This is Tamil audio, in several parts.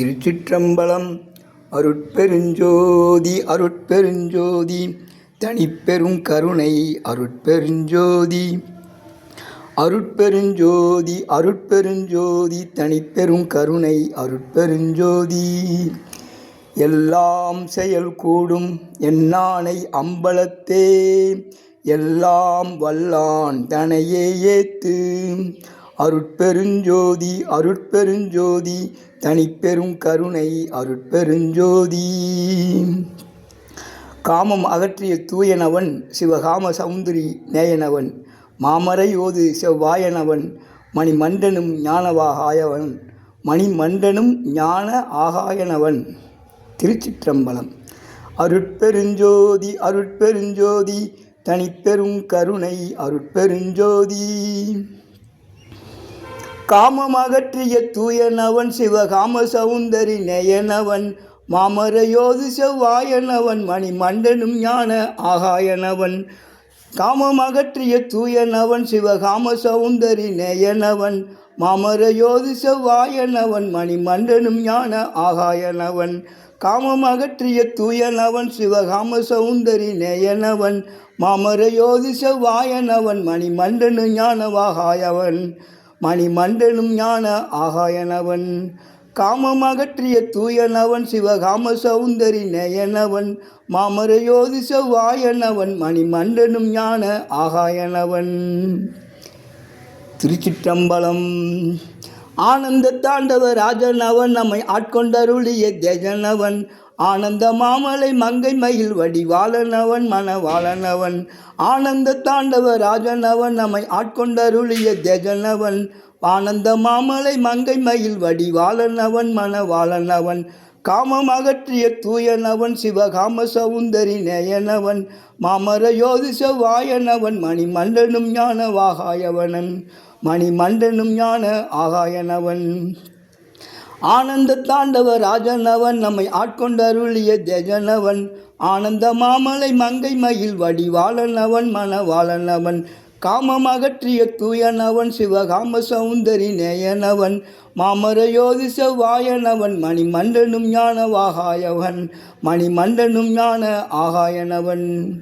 திருச்சிற்றம்பலம் அருட்பெருஞ்சோதி அருட்பெருஞ்சோதி தனிப்பெரும் கருணை அருட்பெருஞ்சோதி. அருட்பெருஞ்சோதி அருட்பெருஞ்சோதி தனிப்பெரும் கருணை அருட்பெருஞ்சோதி. எல்லாம் செயல் கூடும் என்னானை அம்பலத்தே எல்லாம் வல்லான் தனையே ஏத்து. அருட்பெருஞ்சோதி அருட்பெருஞ்சோதி தனிப்பெரும் கருணை அருட்பெருஞ்சோதி. காமம் அகற்றிய தூயனவன் சிவகாம சௌந்தரி நேயனவன் மாமரையோது செவ்வாயனவன் மணிமண்டனும் ஞானவாகாயவன் மணிமண்டனும் ஞான ஆகாயனவன். திருச்சிற்றம்பலம். அருட்பெருஞ்சோதி அருட்பெருஞ்சோதி தனிப்பெரும் கருணை அருட்பெருஞ்சோதி. காமமகற்றிய தூயனவன் சிவகாம சௌந்தரி நேயனவன் மாமரையோது செவ்வாயனவன் மணிமண்டனும் ஞான ஆகாயனவன். காமமகற்றிய தூயனவன் சிவகாம சௌந்தரி நேயனவன் மாமரையோது செவ்வாயனவன் மணிமண்டனும் ஞான ஆகாயனவன். காமமகற்றிய தூயனவன் சிவகாம சௌந்தரி நேயனவன் மாமரையோது செவ்வாயனவன் மணிமண்டனு ஞானவாகாயவன் மணிமண்டலும் ஞான ஆகாயனவன். காமம் அகற்றிய தூயனவன் சிவகாம சௌந்தரி நயனவன் மாமரையோது செவ்வாயனவன் மணிமண்டனும் ஞான ஆகாயனவன். திருச்சிற்றம்பலம். ஆனந்த தாண்டவ ராஜனவன் நம்மை ஆட்கொண்டருளிய தேஜனவன் ஆனந்த மாமலை மங்கை மயில் வடிவாளனவன் மனவாளனவன் ஆனந்த தாண்டவ ராஜனவன் நம்மை ஆட்கொண்டருளிய தேஜனவன். ஆனந்த மாமலை மங்கை மயில் வடிவாளனவன் மனவாளனவன் காமம் அகற்றிய தூயனவன் சிவகாம சவுந்தரி நேயனவன். மாமர யோதி வாயனவன் மணிமண்டனும் ஞான வாகாயவனன். மணிமண்டனும் ஞான ஆகாயனவன். ஆனந்த தாண்டவ ராஜனவன் நம்மை ஆட்கொண்டருளிய தேஜனவன் ஆனந்த மாமலை மங்கை மயில் வடிவாளனவன் மணவாளனவன் காமம் அகற்றிய தூயனவன் சிவகாம சௌந்தரி நேயனவன் மாமரையோதி செவ்வாயனவன் மணிமண்டனும் ஞான வாகாயவன். மணிமண்டனும் ஞான ஆகாயனவன்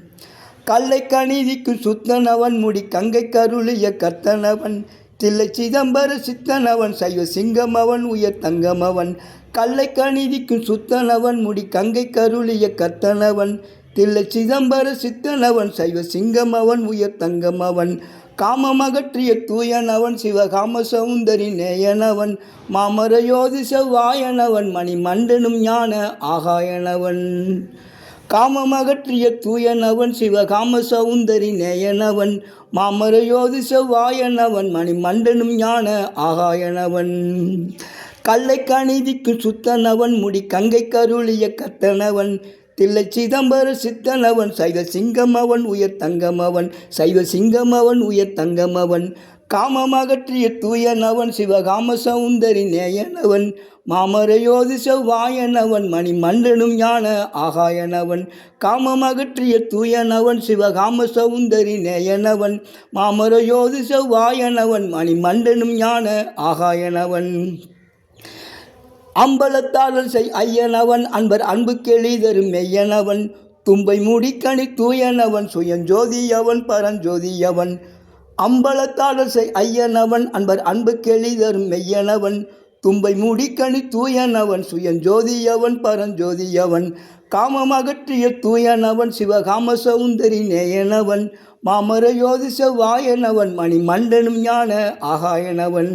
கல்லை கணிதிக்கு சுத்தனவன் முடி கங்கை கருளிய கத்தனவன் தில்லை சிதம்பர சித்தனவன் சைவ சிங்கமவன் உயர் தங்கமவன் கல்லை கணிதிக்கும் சுத்தனவன் முடி கங்கை கருளிய கத்தனவன் தில்லை சிதம்பர சித்தனவன் சைவ சிங்கமவன் உயர் தங்கமவன் காமமகற்றிய தூயனவன் சிவகாம சௌந்தரி நேயனவன் மாமரையோதி செவ்வாயனவன் மணிமண்டனும் ஞான ஆகாயனவன். காமமகற்றிய தூயனவன் சிவகாம சௌந்தரி நேயனவன் மாமரையோது செவ்வாயனவன் மணிமண்டனும் ஞான ஆகாயனவன். கல்லை கணிதிக்கு சுத்தனவன் முடி கங்கை கருளிய கத்தனவன் தில்லை சிதம்பர சித்தனவன் சைவ சிங்கமவன் உயர் தங்கமவன் சைவ சிங்கமவன் உயர் தங்கமவன் காமமகற்றிய தூயனவன் சிவகாம சௌந்தரி நேயனவன் மாமரையோதி செவ்வாயனவன் மணிமண்டனும் ஞான ஆகாயனவன் காமமகற்றிய தூயனவன் சிவகாம சௌந்தரி நேயனவன் மாமரையோதி செவ்வாயனவன் மணிமண்டனும் ஞான ஆகாயனவன். அம்பலத்தாளர் செய் ஐயனவன் அன்பர் அன்பு கெளிதரும் மெய்யனவன் தும்பை முடிக்கணி தூயனவன் சுயஞ்சோதியவன் பரஞ்சோதியவன் அம்பலத்தாளர் செய் ஐயனவன் அன்பர் அன்பு கெளிதரும் மெய்யனவன் தும்பை முடிக்கணி தூயனவன் சுயஞ்சோதியவன் பரஞ்சோதியவன் காமமகற்றிய தூயனவன் சிவகாம சௌந்தரி நேயனவன் மாமரயோதிச வாயனவன் மணி மணிமண்டனும் ஞான ஆகாயனவன்.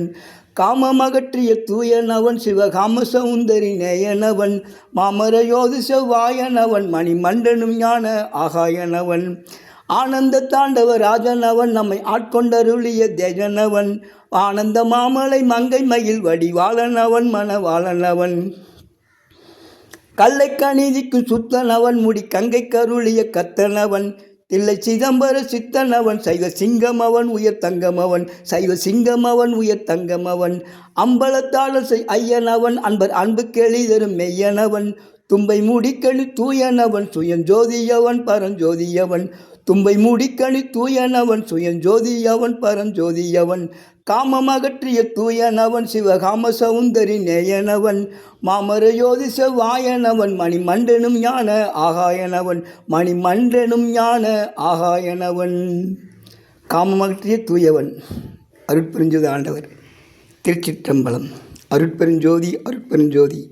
காமமகற்றிய தூயனவன் சிவகாம சௌந்தரி நேயனவன் மாமரையோது செவ்வாயனவன் மணிமண்டனும் ஞான ஆகாயனவன். ஆனந்த தாண்டவ ராஜனவன் நம்மை ஆட்கொண்டருளிய தேஜனவன். ஆனந்த மாமலை மங்கை மயில் வடிவாளனவன் மணவாளனவன். கல்லை கணிதிக்கு சுத்தனவன் முடி கங்கை கருளிய கத்தனவன். தில்லை சிதம்பர சித்தன் அவன் சைவ சிங்கமவன் உயர் தங்கமவன் சைவ சிங்கமவன் உயர் தங்கமவன். அம்பலத்தாளர் செய் அவன் அன்பர் அன்பு கேளிதரும் மெய்யனவன். தும்பை மூடிக்கணி தூயனவன் சுயஞ்சோதியவன் பரஞ்சோதியவன். தும்பை மூடிக்கணி தூயனவன் சுயஞ்சோதியவன் பரஞ்சோதியவன். பரஞ்சோதி காமம் அகற்றிய தூயனவன் சிவகாம சௌந்தரி நேயனவன். மாமர யோதி வாயனவன் மணிமண்டனும் ஞான ஆகாயனவன். மணிமண்டனும் ஞான ஆகாயனவன். காமம் அகற்றிய தூயவன் அருட்பெருஞ்சோதி ஆண்டவர். திருச்சிற்றம்பலம் அருட்பெருஞ்சோதி அருட்பெருஞ்சோதி.